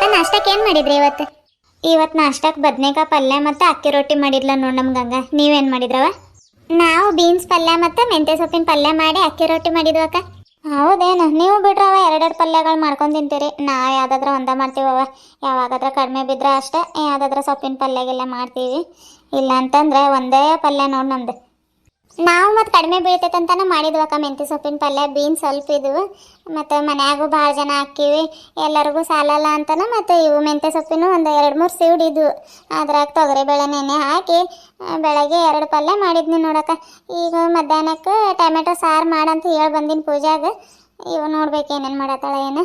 ಮತ್ತೆ ನಾಷ್ಟಕ್ಕೆ ಏನು ಮಾಡಿದ್ರಿ ಇವತ್ತು? ಇವತ್ತು ನಾಷ್ಟಕ್ಕೆ ಬದನೆಕಾಯಿ ಪಲ್ಯ ಮತ್ತು ಅಕ್ಕಿ ರೊಟ್ಟಿ ಮಾಡಿದ್ಲ ನೋಡಿ ನಮ್ಮ ಗಂಗ. ನೀವೇನು ಮಾಡಿದ್ರವ? ನಾವು ಬೀನ್ಸ್ ಪಲ್ಯ ಮತ್ತು ಮೆಂತ್ಯ ಸೊಪ್ಪಿನ ಪಲ್ಯ ಮಾಡಿ ಅಕ್ಕಿ ರೊಟ್ಟಿ ಮಾಡಿದ್ವು ಅಕ್ಕ. ಹೌದೇನು? ನೀವು ಬಿಡ್ರವ ಎರಡೆರಡು ಪಲ್ಯಗಳು ಮಾಡ್ಕೊಂಡು ತಿಂತೀರಿ. ನಾವು ಯಾವುದಾದ್ರ ಒಂದ ಮಾಡ್ತೀವವ. ಯಾವಾಗಾದ್ರೂ ಕಡಿಮೆ ಬಿದ್ರೆ ಅಷ್ಟೇ ಯಾವುದಾದ್ರ ಸೊಪ್ಪಿನ ಪಲ್ಯಗೆಲ್ಲ ಮಾಡ್ತೀವಿ. ಇಲ್ಲ ಅಂತಂದ್ರೆ ಒಂದೇ ಪಲ್ಯ ನೋಡಿ ನಮ್ದು. ನಾವು ಮತ್ತು ಕಡಿಮೆ ಬೀಳ್ತೈತೆ ಅಂತಾನೆ ಮಾಡಿದ್ವಕ್ಕ ಮೆಂತ್ಯ ಸೊಪ್ಪಿನ ಪಲ್ಯ, ಬೀನ್ಸ್ ಸ್ವಲ್ಪ ಇದು ಮತ್ತು ಮನ್ಯಾಗೂ ಭಾಳ ಜನ ಹಾಕಿವಿ ಎಲ್ಲರಿಗೂ ಸಾಲಲ್ಲ ಅಂತಾನೆ ಮತ್ತು ಇವು ಮೆಂತ್ಯ ಸೊಪ್ಪಿನ ಒಂದು ಎರಡು ಮೂರು ಸೀಡಿದ್ವು ಅದ್ರಾಗ ತೊಗರಿಬೇಳೆ ನೆನೆ ಹಾಕಿ ಬೆಳಗ್ಗೆ ಎರಡು ಪಲ್ಯ ಮಾಡಿದ್ನಿ ನೋಡಕ್ಕ. ಈಗ ಮಧ್ಯಾಹ್ನಕ್ಕೆ ಟೊಮೆಟೊ ಸಾರು ಮಾಡಂತ ಹೇಳಿ ಬಂದಿನ ಪೂಜಾಗ. ಇವು ನೋಡ್ಬೇಕು ಏನೇನು ಮಾಡತ್ತಾಳ ಏನು.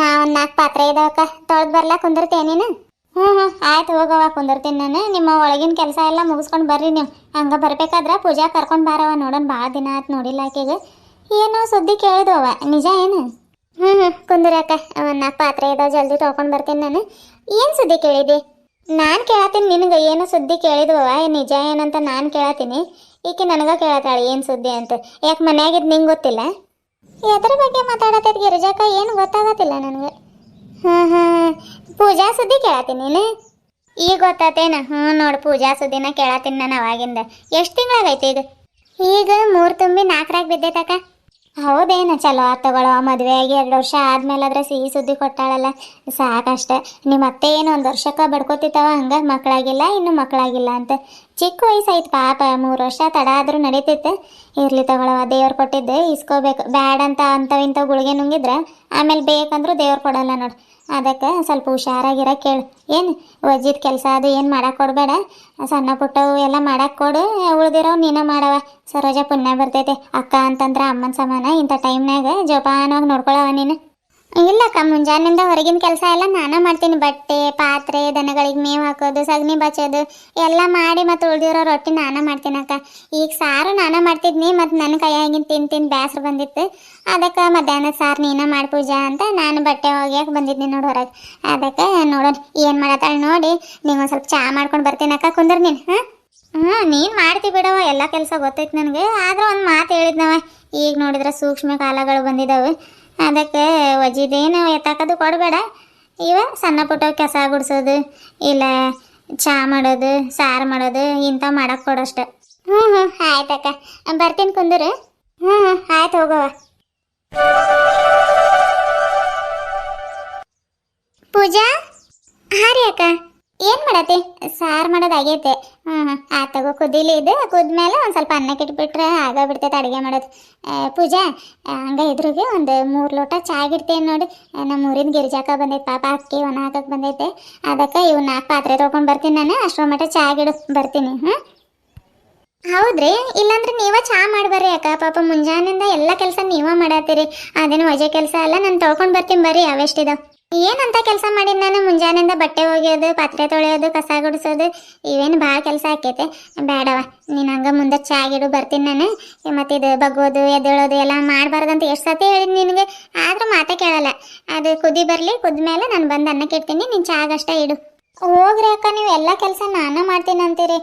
ನಾ ಒಂದು ನಾಲ್ಕು ಪಾತ್ರೆ ಇದಾವಕ್ಕ ತೊಳೆದು ಬರ್ಲಾ ಕುಂದಿರ್ತೇನೇನು ಹ್ಞೂ ಹ್ಞೂ ಆಯ್ತು ಹೋಗವ ಕುಂದಿರ್ತೀನಿ ನಾನು. ನಿಮ್ಮ ಒಳಗಿನ ಕೆಲಸ ಎಲ್ಲ ಮುಗಿಸ್ಕೊಂಡು ಬರ್ರಿ ನೀವು. ಹಂಗೆ ಬರಬೇಕಾದ್ರೆ ಪೂಜಾ ಕರ್ಕೊಂಡು ಬಾರವ. ನೋಡೋಣ ಭಾಳ ದಿನ ಆಯ್ತು ನೋಡಿಲ್ಲ ಆಕೆಗೆ. ಏನೋ ಸುದ್ದಿ ಕೇಳಿದವ ನಿಜ ಏನು? ಹ್ಞೂ ಹ್ಞೂ ಕುಂದಿರಕ್ಕ ಅವನ್ನ ಪಾತ್ರೆ ಇದಾವೆ, ಜಲ್ದಿ ತೊಗೊಂಡು ಬರ್ತೀನಿ ನಾನು. ಏನು ಸುದ್ದಿ ಕೇಳಿದೆ? ನಾನು ಕೇಳತ್ತೀನಿ ನಿನಗೆ. ಏನು ಸುದ್ದಿ ಕೇಳಿದವ ನಿಜ ಏನಂತ ನಾನು ಕೇಳತ್ತೀನಿ ಈಕೆ ನನಗೆ ಕೇಳತ್ತಾಳೆ ಏನು ಸುದ್ದಿ ಅಂತ. ಯಾಕೆ ಮನೆಯಾಗಿದ್ದು ನಿಂಗೆ ಗೊತ್ತಿಲ್ಲ? ಎದ್ರ ಬಗ್ಗೆ ಮಾತಾಡತ್ತೈತಿ ಗಿರಿಜಾಕ ಏನು ಗೊತ್ತಾಗತ್ತಿಲ್ಲ ನನಗೆ. ಹಾಂ ಹಾಂ ಪೂಜಾ ಸುದ್ದಿ ಕೇಳತ್ತೀನಿ ನೀನು ಈಗ ಗೊತ್ತಾತೇನ? ಹ್ಞೂ ನೋಡು, ಪೂಜಾ ಸುದ್ದಿನ ಕೇಳತ್ತೀನಿ ನಾನು ಅವಾಗಿಂದ. ಎಷ್ಟು ತಿಂಗಳಾಗೈತೆ ಈಗ ಈಗ ಮೂರು ತುಂಬಿ ನಾಲ್ಕರಾಗ ಬಿದ್ದೈತಕ್ಕ. ಹೌದೇನ? ಚಲೋ ಆತ್ ತಗೊಳ್ಳೋ ಮದುವೆ ಆಗಿ ಎರಡು ವರ್ಷ ಆದ್ಮೇಲೆ ಅದ್ರ ಸಿಹಿ ಸುದ್ದಿ ಕೊಟ್ಟಾಳಲ್ಲ. ಸಾಕಷ್ಟೆ. ನಿಮ್ಮ ಅತ್ತೆ ಏನು ಒಂದು ವರ್ಷಕ್ಕೆ ಬಡ್ಕೋತಿತ್ತವ? ಹಂಗೆ ಮಕ್ಕಳಾಗಿಲ್ಲ ಇನ್ನು ಮಕ್ಕಳಾಗಿಲ್ಲ ಅಂತ. ಚಿಕ್ಕ ವಯಸ್ಸಾಯ್ತು ಪಾಪ. ಮೂರು ವರ್ಷ ತಡ ಆದ್ರೂ ನಡೀತೈತೆ ಇರ್ಲಿ ತಗೊಳವ ದೇವ್ರು ಕೊಟ್ಟಿದ್ದೆ, ಇಸ್ಕೋಬೇಕು. ಬ್ಯಾಡ್ ಅಂತ ಅಂಥವು ಇಂಥವು ಗುಳಿಗೆ ನುಂಗಿದ್ರೆ, ಆಮೇಲೆ ಬೇಕಂದ್ರೂ ದೇವ್ರು ಕೊಡಲ್ಲ ನೋಡು. ಅದಕ್ಕೆ ಸ್ವಲ್ಪ ಹುಷಾರಾಗಿರ ಕೇಳು. ಏನು ವಜ್ಜಿದ ಕೆಲಸ ಅದು ಏನು ಮಾಡಕ್ಕೆ ಕೊಡಬೇಡ ಸಣ್ಣ ಪುಟ್ಟವು ಎಲ್ಲ ಮಾಡಕ್ಕೆ ಕೊಡು. ಉಳಿದಿರೋ ನೀನು ಮಾಡವ. ಸರೋಜ ಪುಣ್ಯ ಬರ್ತೈತೆ. ಅಕ್ಕ ಅಂತಂದ್ರೆ ಅಮ್ಮನ ಸಮಾನ ಇಂಥ ಟೈಮ್ನಾಗ ಜೋಪಾನವಾಗಿ ನೋಡ್ಕೊಳವ ನೀನು. ಇಲ್ಲಕ್ಕ, ಮುಂಜಾನಿಂದ ಹೊರಗಿನ ಕೆಲಸ ಎಲ್ಲ ನಾನು ಮಾಡ್ತೀನಿ. ಬಟ್ಟೆ, ಪಾತ್ರೆ, ದನಗಳಿಗೆ ಮೇವು ಹಾಕೋದು, ಸಗಣಿ ಬಚ್ಚೋದು ಎಲ್ಲ ಮಾಡಿ ಮತ್ತು ಉಳಿದಿರೋ ರೊಟ್ಟಿ ನಾನು ಮಾಡ್ತೀನಿ ಅಕ್ಕ. ಈಗ ಸಾರು ನಾನು ಮಾಡ್ತಿದ್ನಿ, ಮತ್ತು ನನ್ನ ಕೈಯಾಗಿನ ತಿಂದು ತಿಂದು ಬೇಸರ ಬಂದಿತ್ತು. ಅದಕ್ಕೆ ಮಧ್ಯಾಹ್ನ ಸಾರು ನೀನು ಮಾಡಿ ಪೂಜಾ ಅಂತ ನಾನು ಬಟ್ಟೆ ಒಗ್ಯಾಕೆ ಬಂದಿದ್ನಿ ನೋಡಿ ಹೊರಗೆ. ಅದಕ್ಕೆ ನೋಡೋಣ, ಏನು ಮಾಡತ್ತಾಳೆ ನೋಡಿ ನೀವು ಒಂದು ಸ್ವಲ್ಪ ಚಾ ಮಾಡ್ಕೊಂಡು ಬರ್ತೀನಿ ಅಕ್ಕ, ಕುಂದ್ರ ನೀನು, ಹಾಂ? ಹ್ಞೂ ನೀನು ಮಾಡ್ತಿ ಬಿಡವ ಎಲ್ಲ ಕೆಲಸ ಗೊತ್ತೈತೆ ನನಗೆ. ಆದ್ರೆ ಒಂದು ಮಾತು ಹೇಳಿದ್ನವ, ಈಗ ನೋಡಿದ್ರೆ ಸೂಕ್ಷ್ಮ ಕಾಲಗಳು ಬಂದಿದ್ದಾವೆ ಅದಕ್ಕೆ ವಜಿದೇನು ಎತ್ತಾಕೋದು ಕೊಡಬೇಡ. ಇವ ಸಣ್ಣ ಪುಟ್ಟ ಕಸ ಗುಡಿಸೋದು, ಇಲ್ಲ ಚಾ ಮಾಡೋದು, ಸಾರು ಮಾಡೋದು ಇಂಥವು ಮಾಡಕ್ಕೆ ಕೊಡೋಷ್ಟೆ. ಹ್ಞೂ ಹ್ಞೂ ಆಯ್ತಕ್ಕ ಬರ್ತೀನಿ ಕುಂದೂರು. ಹ್ಞೂ ಹ್ಞೂ ಆಯ್ತು ಹೋಗವ ಪೂಜಾ? ಹಾಂ ರೀ ಅಕ್ಕ. ಏನು ಮಾಡತ್ತೆ? ಸಾರು ಮಾಡೋದಾಗೈತೆ ಹ್ಞೂ ಆ, ತಗೋ, ಕುದಿಲಿ ಇದು. ಕುದ್ಮೇಲೆ ಒಂದು ಸ್ವಲ್ಪ ಅನ್ನಕ್ಕೆ ಇಟ್ಬಿಟ್ರೆ ಆಗೋಗ್ಬಿಡ್ತೈತೆ ಬಿಡ್ತೈತೆ ಅಡುಗೆ ಮಾಡೋದು. ಪೂಜಾ ಹಂಗ ಎದುರಿಗೆ ಒಂದು ಮೂರು ಲೋಟ ಚಾಗಿಡ್ತೇನೆ ನೋಡಿ. ನಮ್ಮ ಊರಿನ ಗಿರಿಜಾಕ ಬಂದೈತೆ ಪಾಪ, ಅಕ್ಕಿ ಒಣ ಹಾಕಕ್ಕೆ ಬಂದೈತೆ. ಅದಕ್ಕೆ ಇವು ನಾಲ್ಕು ಪಾತ್ರೆ ತೊಗೊಂಡು ಬರ್ತೀನಿ ನಾನು. ಅಷ್ಟರ ಮಟ್ಟ ಚಾಗಿಡು ಬರ್ತೀನಿ ಹ್ಞೂ ಹೌದ್ರಿ. ಇಲ್ಲಾಂದ್ರೆ ನೀವ ಚಾ ಮಾಡ್ಬರ್ರಿ ಅಕ್ಕ. ಪಾಪ ಮುಂಜಾನೆಯಿಂದ ಎಲ್ಲ ಕೆಲಸ ನೀವ ಮಾಡತ್ತೀರಿ. ಅದೇನು ವಜೆ ಕೆಲಸ ಎಲ್ಲ ನಾನು ತೊಳ್ಕೊಂಡು ಬರ್ತೀನಿ ಬರ್ರಿ. ಅವೆಷ್ಟಿದಾವ್ ಏನಂತ ಕೆಲಸ ಮಾಡಿದ್ ನಾನು? ಮುಂಜಾನೆಯಿಂದ ಬಟ್ಟೆ ಒಗೆಯೋದು, ಪಾತ್ರೆ ತೊಳೆಯೋದು, ಕಸ ಗುಡಿಸೋದು, ಇವೇನು ಭಾಳ ಕೆಲಸ ಆಕೈತೆ. ಬೇಡವ ನೀನು ಹಂಗೆ ಮುಂದೆ ಚಾಗಿಡು ಬರ್ತೀನಿ ನಾನು. ಮತ್ತು ಇದು ಬಗ್ಗೋದು, ಎದ್ದೇಳೋದು ಎಲ್ಲ ಮಾಡಬಾರ್ದಂತ ಎಷ್ಟು ಸತಿ ಹೇಳಿದ್ ನಿನಗೆ? ಆದರೂ ಮಾತೇ ಕೇಳಲ್ಲ. ಅದು ಕುದಿ ಬರಲಿ, ಕುದ್ಮೇಲೆ ನಾನು ಬಂದು ಅನ್ನಕ್ಕೆ ಇಡ್ತೀನಿ. ನೀನು ಚಾಗಷ್ಟೇ ಇಡು. ಹೋಗ್ರಿ ಅಕ್ಕ, ನೀವು ಎಲ್ಲ ಕೆಲಸ ನಾನೇ ಮಾಡ್ತೀನಿ ಅಂತೀರಿ.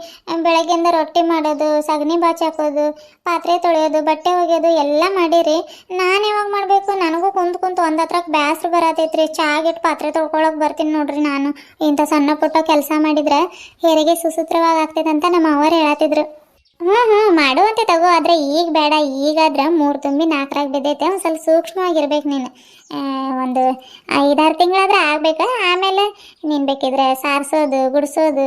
ಬೆಳಗ್ಗೆಯಿಂದ ರೊಟ್ಟಿ ಮಾಡೋದು, ಸಗಣಿ ಬಾಚಿ ಹಾಕೋದು, ಪಾತ್ರೆ ತೊಳೆಯೋದು, ಬಟ್ಟೆ ಒಗೆಯೋದು ಎಲ್ಲ ಮಾಡಿರಿ. ನಾನು ಯಾವಾಗ ಮಾಡಬೇಕು? ನನಗೂ ಕುಂತು ಕುಂತು ಒಂದು ಹತ್ರಕ್ಕೆ ಬ್ಯಾಸ್ರು ಬರತೈತ್ರಿ. ಚಾಗಿಟ್ಟು ಪಾತ್ರೆ ತೊಳ್ಕೊಳಕ್ಕೆ ಬರ್ತೀನಿ ನೋಡ್ರಿ ನಾನು. ಇಂಥ ಸಣ್ಣ ಪುಟ್ಟ ಕೆಲಸ ಮಾಡಿದ್ರೆ ಹೆರಿಗೆ ಸುಸೂತ್ರವಾಗಿ ಆಗ್ತೈತೆ ಅಂತ ನಮ್ಮ ಅವರು ಹೇಳತ್ತಿದ್ರು. ಹ್ಞೂ ಹ್ಞೂ ಮಾಡುವಂತೆ ತಗೋ. ಆದರೆ ಈಗ ಬೇಡ, ಈಗಾದ್ರೆ ಮೂರು ತುಂಬಿ ನಾಲ್ಕರಾಗ ಬಿದ್ದೈತೆ. ಒಂದು ಸ್ವಲ್ಪ ಸೂಕ್ಷ್ಮವಾಗಿರ್ಬೇಕು ನೀನು. ಒಂದು ಐದಾರು ತಿಂಗಳಾದ್ರೆ ಆಗಬೇಕು. ಆಮೇಲೆ ನೀನು ಬೇಕಿದ್ರೆ ಸಾರಿಸೋದು, ಗುಡಿಸೋದು,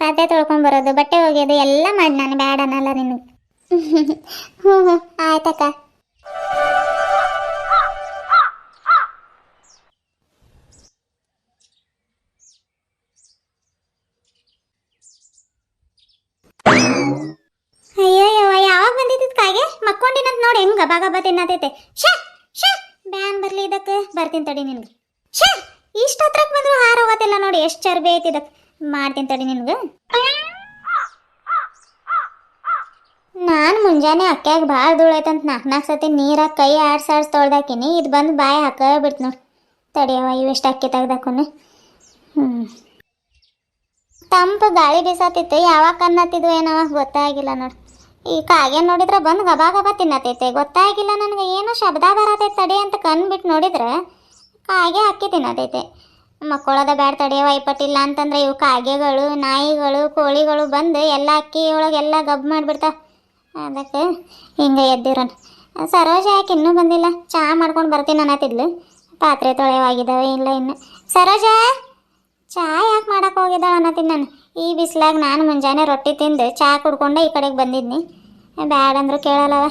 ಪಾತ್ರೆ ತೊಳ್ಕೊಂಬರೋದು ಬಟ್ಟೆ ಒಗೆಯೋದು, ಎಲ್ಲ ಮಾಡಿ ನಾನು ಬೇಡ ಅನ್ನಲ್ಲ ನಿನಗೆ ಹ್ಞೂ ಹ್ಞೂ ಆಯ್ತಕ್ಕ ಅಯ್ಯಯ್ಯವ ಯಾವಾಗ ಬಂದಿದ್ದ ಕಾಗೆ ನೋಡಿ ಹೆಂಗ ಗಬಾ ಗಬಾ ಶೇ ಶಾ ಬ್ಯಾನ್ ಬರ್ಲಿ ಇದಕ್ಕೆ. ಬರ್ತೀನಿ ತಡಿ ನಿನ್ಗೆ. ಶೇ ಇಷ್ಟ ಹತ್ರಕ್ಕೆ ಬಂದ್ರು ಹಾರ ಹೋಗತ್ತಿಲ್ಲ ನೋಡಿ, ಎಷ್ಟು ಚರ್ಬಿ ಐತಿ ಇದಕ್ಕೆ ಮಾಡ್ತೀನಿ ತಡಿ ನಿನ್ಗೆ. ನಾನು ಮುಂಜಾನೆ ಅಕ್ಕ್ಯಾಗ ಭಾಳ ಧೂಳೈತಂತ ನಾಲ್ಕು ನಾಲ್ಕು ಸತಿ ನೀರಾಗ ಕೈ ಆಡ್ಸ್ ಆಡ್ಸ್ ತೊಳ್ದಾಕಿನಿ. ಇದು ಬಂದು ಬಾಯಿ ಹಾಕ ಬಿಡ್ತು ನೋಡಿ. ತಡಿಯವ ಇವೆಷ್ಟು ಅಕ್ಕಿ ತೆಗ್ದಾಕೊನೆ ಹ್ಞೂ ತಂಪು ಗಾಳಿ ಬೀಸತ್ತಿತ್ತು ಯಾವಾಗ ಕನ್ನತ್ತಿದ್ವು ಏನವ ಗೊತ್ತಾಗಿಲ್ಲ ನೋಡಿ. ಈ ಕಾಗೆ ನೋಡಿದ್ರೆ ಬಂದು ಗಬಾ ಗಬಾ ತಿನ್ನತೈತೆ. ಗೊತ್ತಾಗಿಲ್ಲ ನನಗೆ ಏನು ಶಬ್ದ ಬರತೈತೆ ತಡಿ ಅಂತ ಕಣ್ಬಿಟ್ಟು ನೋಡಿದ್ರೆ ಕಾಗೆ ಅಕ್ಕಿ ತಿನ್ನತೈತೆ. ಮಕ್ಕಳದ ಬ್ಯಾಡ ತಡೆಯವ ಇಪ್ಪಟ್ಟಿಲ್ಲ ಅಂತಂದ್ರೆ ಇವು ಕಾಗೆಗಳು, ನಾಯಿಗಳು, ಕೋಳಿಗಳು ಬಂದು ಎಲ್ಲ ಅಕ್ಕಿ ಒಳಗೆಲ್ಲ ಗಬ್ ಮಾಡಿಬಿಡ್ತಾವ. ಅದಕ್ಕೆ ಹಿಂಗೆ ಎದ್ದಿರೋಣ ಸರೋಜ ಯಾಕೆ ಇನ್ನೂ ಬಂದಿಲ್ಲ? ಚಹಾ ಮಾಡ್ಕೊಂಡು ಬರ್ತೀನಿ ಅನ್ನತ್ತಿದ್ಲು ಪಾತ್ರೆ ತೊಳೆವಾಗಿದ್ದಾವೆ ಇಲ್ಲ ಇನ್ನು. ಸರೋಜ ಚಹಾ ಯಾಕೆ ಮಾಡೋಕೆ ಹೋಗಿದ್ದಾಳೆ ಅನ್ನತ್ತೀನಿ ನಾನು. ಈ ಬಿಸಿಲಾಗ ನಾನು ಮುಂಜಾನೆ ರೊಟ್ಟಿ ತಿಂದು ಚಹಾ ಕುಡ್ಕೊಂಡೆ ಈ ಕಡೆಗೆ ಬಂದಿದ್ನಿ. ಬ್ಯಾಡ ಅಂದ್ರೆ ಕೇಳಲ್ಲವ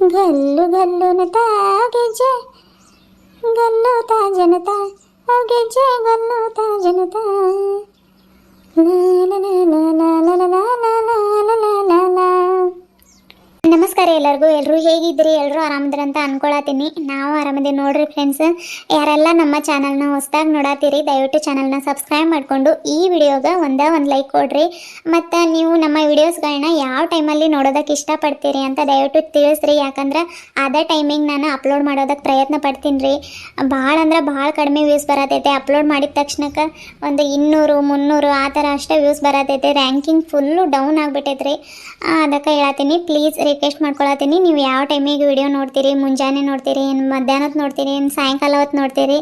ಗಲ್ಲು ಗಲ್ಲು ಗೆಜ್ಜೆ ಗಲ್ಲು ತಾ ಜನತಾ ಓ ಗೆಜ್ಜೆ ಗಲ್ಲು ತಾ ಜನತಾ. ಲಾ. ನಮಸ್ಕಾರ ಎಲ್ಲರಿಗೂ. ಎಲ್ಲರೂ ಹೇಗಿದ್ದೀರಿ? ಎಲ್ಲರೂ ಆರಾಮದ್ರಿ ಅಂತ ಅನ್ಕೊಳತೀನಿ ನಾವು ಆರಾಮದೀವಿ ನೋಡ್ರಿ ಫ್ರೆಂಡ್ಸ್ ಯಾರೆಲ್ಲ ನಮ್ಮ ಚಾನಲ್ನ ಹೊಸ್ದಾಗಿ ನೋಡತ್ತೀರಿ, ದಯವಿಟ್ಟು ಚಾನಲ್ನ ಸಬ್ಸ್ಕ್ರೈಬ್ ಮಾಡಿಕೊಂಡು ಈ ವಿಡಿಯೋಗೆ ಒಂದೇ ಒಂದು ಲೈಕ್ ಕೊಡ್ರಿ. ಮತ್ತು ನೀವು ನಮ್ಮ ವಿಡಿಯೋಸ್ಗಳನ್ನ ಯಾವ ಟೈಮಲ್ಲಿ ನೋಡೋದಕ್ಕೆ ಇಷ್ಟಪಡ್ತೀರಿ ಅಂತ ದಯವಿಟ್ಟು ತಿಳಿಸ್ರಿ. ಯಾಕಂದ್ರೆ ಅದೇ ಟೈಮಿಂಗ್ ನಾನು ಅಪ್ಲೋಡ್ ಮಾಡೋದಕ್ಕೆ ಪ್ರಯತ್ನ ಪಡ್ತೀನಿ ರೀ ಭಾಳ ಅಂದ್ರೆ ಭಾಳ ಕಡಿಮೆ ವ್ಯೂಸ್ ಬರತೈತೆ. ಅಪ್ಲೋಡ್ ಮಾಡಿದ ತಕ್ಷಣಕ್ಕೆ ಒಂದು ಇನ್ನೂರು, ಮುನ್ನೂರು, ಆ ಥರ ಅಷ್ಟೇ ವ್ಯೂಸ್ ಬರತೈತೆ. ರ್ಯಾಂಕಿಂಗ್ ಫುಲ್ಲು ಡೌನ್ ಆಗಿಬಿಟ್ಟೈತೆ ರೀ ಅದಕ್ಕೆ ಹೇಳತ್ತೀನಿ. ಪ್ಲೀಸ್ ರಿಕ್ವೆಸ್ಟ್ ಮಾಡ್ಕೊಳತ್ತೀನಿ ನೀವು ಯಾವ ಟೈಮಿಗೆ ವಿಡಿಯೋ ನೋಡ್ತೀರಿ, ಮುಂಜಾನೆ ನೋಡ್ತೀರಿ, ಏನು ಮಧ್ಯಾಹ್ನಕ್ಕೆ ನೋಡ್ತೀರಿ, ಏನು ಸಾಯಂಕಾಲ ಹೊತ್ತು ನೋಡ್ತೀರಿ,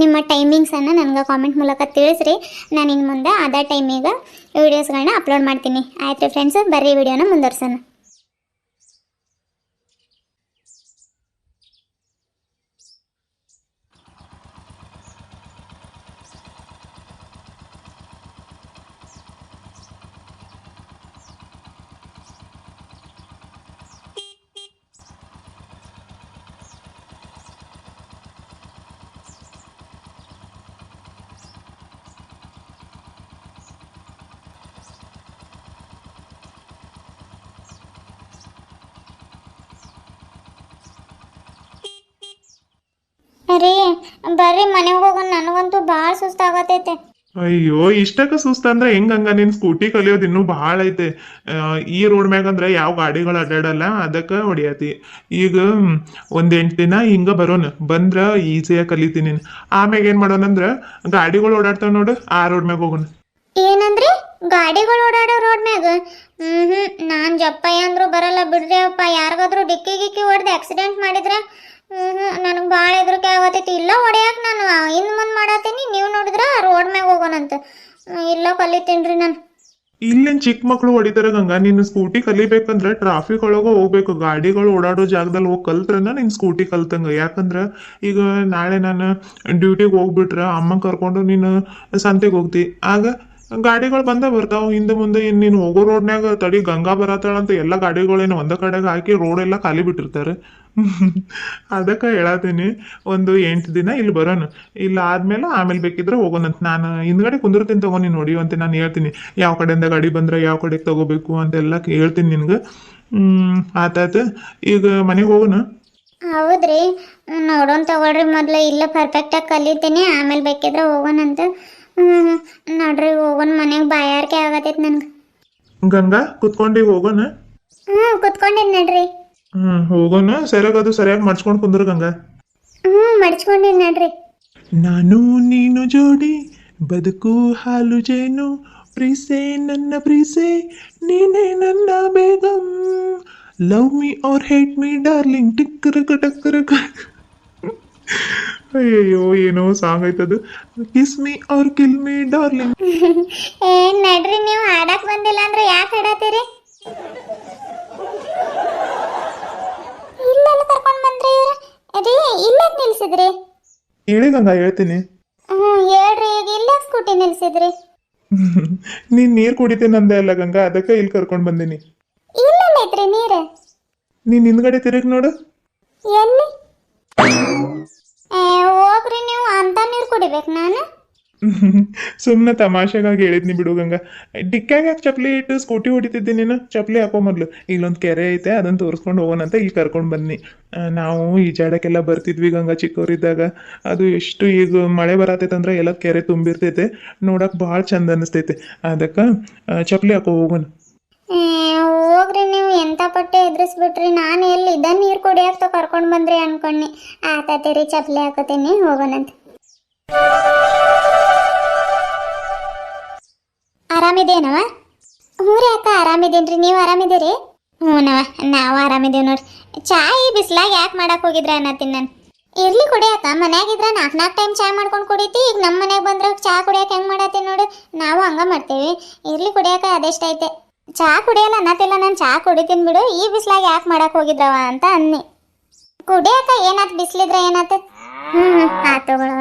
ನಿಮ್ಮ ಟೈಮಿಂಗ್ಸನ್ನು ನನಗೆ ಕಾಮೆಂಟ್ ಮೂಲಕ ತಿಳಿಸ್ರಿ. ನಾನು ಇನ್ನು ಮುಂದೆ ಅದೇ ಟೈಮಿಗೆ ವೀಡಿಯೋಸ್ಗಳನ್ನ ಅಪ್ಲೋಡ್ ಮಾಡ್ತೀನಿ. ಆಯ್ತು ಫ್ರೆಂಡ್ಸ್ ಬರ್ರಿ ವಿಡಿಯೋನ ಮುಂದುವರ್ಸೋಣ. ರೀ ಬರ್ರಿ ಮನೆಗೆ ಹೋಗೋಣ ನನಗಂತೂ ಭಾಳ ಸುಸ್ತಾಗತೈತೆ. ಅಯ್ಯೋ ಇಷ್ಟಕ್ಕ ಸುಸ್ತಂದ್ರೆ ಹೆಂಗಂಗ ನಿನ್ ಸ್ಕೂಟಿ ಕಲಿಯೋದು ಇನ್ನೂ ಭಾಳ ಐತೆ. ಈ ರೋಡ್ ಮ್ಯಾಗ ಅಂದ್ರೆ ಯಾವ ಗಾಡಿಗಳು ಅಡ್ಡಾಡಲ್ಲ ಅದಕ್ಕ ಹೊಡಿಯತಿ. ಈಗ ಒಂದ್ ಎಂಟ್ ದಿನ ಹಿಂಗ ಬರೋಣ ಬಂದ್ರ ಈಸಿಯಾಗಿ ಕಲಿತೀನಿ ಆಮ್ಯಾಗ ಏನ್ ಮಾಡೋಣಂದ್ರ ಗಾಡಿಗಳು ಓಡಾಡ್ತಾವ ನೋಡು ಆ ರೋಡ್ ಮ್ಯಾಗ ಹೋಗೋಣ ಏನಂದ್ರಿ? ಗಾಡಿಗಳು ಓಡಾಡೋ ರೋಡ್ ಮ್ಯಾಗ? ಹ್ಮ್ ಹ್ಮ್ ನಾನ್ ಜಪ್ಪಯ್ಯ ಅಂದ್ರು ಬರಲ್ಲ ಬಿಡ್ರಿ ಅಪ್ಪ. ಯಾರಿಗಾದ್ರೂ ಡಿಕ್ಕಿ ಗಿಕ್ಕಿ ಹೊಡೆದು ಆಕ್ಸಿಡೆಂಟ್ ಮಾಡಿದ್ರೆ ನನಗೆ ಭಾಳ ಹೆದರಿಕೆ ಆಗತೈತಿ. ಇಲ್ಲ ಹೊಡೆಯಕ್ ನಾನು ಇನ್ನು ಮುಂದೆ ಮಾಡತ್ತೀನಿ ನೀವು ನೋಡಿದ್ರ ರೋಡ್ ಮ್ಯಾಗ ಹೋಗೋಣಂತ. ಇಲ್ಲ ಕಲಿತೀನಿ ನಾನು. ಇಲ್ಲೇನು ಚಿಕ್ಕ ಮಕ್ಕಳು ಹೊಡಿತಾರೆ ಗಂಗಾ? ನೀನು ಸ್ಕೂಟಿ ಕಲಿಬೇಕಂದ್ರೆ ಟ್ರಾಫಿಕ್ ಒಳಗೆ ಹೋಗ್ಬೇಕು. ಗಾಡಿಗಳು ಓಡಾಡೋ ಜಾಗದಲ್ಲಿ ಹೋಗಿ ಕಲ್ತ್ರನ ನಿನ್ ಸ್ಕೂಟಿ ಕಲ್ತಂಗ. ಯಾಕಂದ್ರೆ ಈಗ ನಾಳೆ ನಾನು ಡ್ಯೂಟಿಗೆ ಹೋಗ್ಬಿಟ್ರ ಅಮ್ಮ ಕರ್ಕೊಂಡು ನೀನು ಸಂತೆಗೆ ಹೋಗ್ತಿ. ಆಗ ಗಾಡಿಗಳು ಬಂದ ಬರ್ತಾವ. ಹಿಂದೆ ಮುಂದೆ ಏನು ನೀನು ಹೋಗೋ ರೋಡ್ನಾಗ ತಡಿ ಗಂಗಾ ಬರತ್ತಾಳಂತ ಎಲ್ಲ ಗಾಡಿಗಳೇನು ಒಂದ ಕಡೆಗೆ ಹಾಕಿ ರೋಡ್ ಎಲ್ಲ ಖಾಲಿ ಬಿಟ್ಟಿರ್ತಾರೆ. ಅದಕ್ಕೆ ಹೇಳತ್ತೀನಿ ಒಂದು ಎಂಟು ದಿನ ಇಲ್ಲಿ ಬರೋಣ ಇಲ್ಲ ಆದ್ಮೇಲೆ ಆಮೇಲೆ ಬೇಕಿದ್ರೆ ಹೋಗೋಣಂತ ನಾನು ಹಿಂದ್ಗಡೆ ಕುಂದಿರ್ತೀನಿ ತಗೋ ನೋಡಿ ಅಂತ ನಾನು ಹೇಳ್ತೀನಿ. ಯಾವ ಕಡೆಯಿಂದ ಗಾಡಿ ಬಂದ್ರೆ ಯಾವ ಕಡೆಗೆ ತಗೋಬೇಕು ಅಂತೆಲ್ಲ ಹೇಳ್ತೀನಿ ನಿನ್ಗೆ. ಹ್ಮ್ ಆತಾಯ್ತು ಈಗ ಮನೆಗೆ ಹೋಗೋಣ? ಹೌದ್ರಿ. ನೋಡೋಣ ತಗೊಳ್ರಿ. ಮೊದ್ಲು ಇಲ್ಲ ಪರ್ಫೆಕ್ಟಾಗಿ ಕಲಿತೀನಿ. ಆಮೇಲೆ ಬೇಕಿದ್ರೆ ಹೋಗೋಣಂತ ಅಂತ. ನೋಡ್ರಿ ಹೋಗೋಣ ಮನೆಗೆ ಬಾಯಾರಿಕೆ ಆಗತೈತೆ ನನ್ಗೆ. ಗಂಗಾ ಕುತ್ಕೊಂಡು ಹೋಗೋಣ? ಹ್ಞೂ ಕುತ್ಕೊಂಡಿದ್ದು ನಡ್ರಿ. ಹ್ಮ್ ಹೋಗೋಣ. ಸರಿಯಾಗದು ಸರಿಯಾಗಿ ಮಡ್ಸ್ಕೊಂಡು ಕುಂದ್ರು ಗಂಗಾ. ಹ್ಮ್ ಮಡ್ಚ್ಕೊಂಡಿನಿ ನೋಡ್ರಿ. ನಾನು ನೀನು ಜೋಡಿ ಬದುಕು ಹಾಲು ಜೇನು ಪ್ರೀಸೆ ನನ್ನ ಪ್ರೀಸೆ ನೀನೇ ನನ್ನ Begum. Love me or hate me darling ಟಿಕ್ಕರ ಟಕ್ಕರಕ ಅಯ್ಯಯ್ಯೋ ಏನೋ song ಐತದು kiss me or kill me darling ಏನ್ ನಡ್ರಿ ನೀವು ಹಾಡಕ್ ಬಂದಿಲ್ಲ ಅಂದ್ರೆ ಯಾಕೆ ಹಾಡತ್ತೀರಿ ಇಲ್ಲೆಲ್ಲ ಕರ್ಕೊಂಡ್ ಬಂದ್ರಿ ಇವ್ರ ರೀ ಇಲ್ಲಕ್ ನಿಲ್ಸಿದ್ರಿ ಹೇಳಿ ಗಂಗಾ ಹೇಳ್ತೀನಿ. ಹ್ಞೂ ಹೇಳ್ರಿ ಈಗ ಇಲ್ಲಕ್ ಸ್ಕೂಟಿ ನಿಲ್ಸಿದ್ರಿ. ನೀನ್ ನೀರ್ ಕುಡಿತೇನಂದೆ ಅಲ್ಲ ಗಂಗಾ ಅದಕ್ಕೆ ಇಲ್ಲಿ ಕರ್ಕೊಂಡ್ ಬಂದೀನಿ. ಇಲ್ಲೈತ್ರಿ ನೀರು. ನೀನ್ ಹಿಂದ್ಗಡೆ ತಿರುಗಿ ನೋಡು. ಎಲ್ಲಿ? ಏ ಹೋಗ್ರಿ ನೀವು ಅಂತ ನೀರು ಕುಡಿಬೇಕು ನಾನು? ಸುಮ್ಮನೆ ತಮಾಷೆಗಾಗಿ ಹೇಳಿದ್ನಿ ಬಿಡು ಗಂಗಾ. ಡಿಕ್ಕಾಗ ಯಾಕೆ ಚಪ್ಲಿ ಇಟ್ಟು ಸ್ಕೂಟಿ ಹೊಡಿತಿದ್ದೆ ನೀನು? ಚಪ್ಲಿ ಹಾಕೋ ಮೊದ್ಲು. ಇಲ್ಲೊಂದು ಕೆರೆ ಐತೆ ಅದನ್ನ ತೋರಿಸ್ಕೊಂಡು ಹೋಗೋಣ ಅಂತ ಇಲ್ಲಿ ಕರ್ಕೊಂಡು ಬನ್ನಿ ನಾವು ಈಜಾಡಕ್ಕೆಲ್ಲ ಬರ್ತಿದ್ವಿ ಗಂಗಾ ಚಿಕ್ಕವರಿದ್ದಾಗ. ಅದು ಎಷ್ಟು ಈಗ ಮಳೆ ಬರತೈತಂದ್ರೆ ಎಲ್ಲ ಕೆರೆ ತುಂಬಿರ್ತೈತೆ. ನೋಡಕ್ ಭಾಳ ಚಂದ ಅನಿಸ್ತೈತೆ. ಅದಕ್ಕೆ ಚಪ್ಲಿ ಹಾಕೋ ಹೋಗೋಣ. ಹೋಗ್ರಿ ನೀವು. ಎಂತ ಪಟ್ಟೆ ಎದುರಿಸ್ಬಿಟ್ರಿ. ನಾನು ಎಲ್ಲಿ ಇದ ನೀರು ಕುಡಿಯಾಕ ಕರ್ಕೊಂಡು ಬಂದ್ರಿ ಅನ್ಕೊಂಡಿ ಆತಾತೀರಿ ಚಪ್ಲಿ ಹಾಕೋತೀನಿ ಹೋಗೋಣಂತ. ಆರಾಮಿದೇನವ ಹ್ಞೂ ರೀ ಅಕ್ಕ ಆರಾಮಿದ್ದೀನಿ ನೀವು ಆರಾಮಿದ್ದೀರಿ? ಹ್ಞೂನವ ನಾವು ಆರಾಮಿದ್ದೀವಿ ನೋಡ್ರಿ. ಚಾ ಈ ಬಿಸ್ಲಾಗ ಯಾಕೆ ಮಾಡಕ್ಕೆ ಹೋಗಿದ್ರೆ ಅನ್ನತ್ತೀನಿ ನಾನು. ಇರ್ಲಿ ಕುಡಿಯಕ್ಕ ಮನ್ಯಾಗಿದ್ರೆ ನಾಲ್ಕು ನಾಲ್ಕು ಟೈಮ್ ಚಾಯ್ ಮಾಡ್ಕೊಂಡು ಕುಡಿತಿ, ಈಗ ನಮ್ಮ ಮನೆಗೆ ಬಂದ್ರೆ ಚಾ ಕುಡಿಯಕ್ಕೆ ಹೆಂಗೆ ಮಾಡತ್ತೀನಿ ನೋಡು, ನಾವು ಹಂಗೆ ಮಾಡ್ತೀವಿ. ಇರ್ಲಿ ಕುಡಿಯಕ ಅದೆಷ್ಟೈತೆ ಚಾ ಕುಡಿಯಲ್ಲ ಅನ್ನತ್ತಿಲ್ಲ ನಾನು, ಚಾ ಕುಡಿತೀನಿ ಬಿಡು, ಈ ಬಿಸ್ಲಾಗ ಯಾಕೆ ಮಾಡಕ್ಕೆ ಹೋಗಿದ್ರವ ಅಂತ ಅನ್ನಿ. ಕುಡಿಯಕ್ಕ ಏನಾಯ್ತು ಬಿಸ್ಲಿದ್ರೆ ಏನಾಯ್ತು ಹ್ಞೂ ಆತು ತಗೊಳವ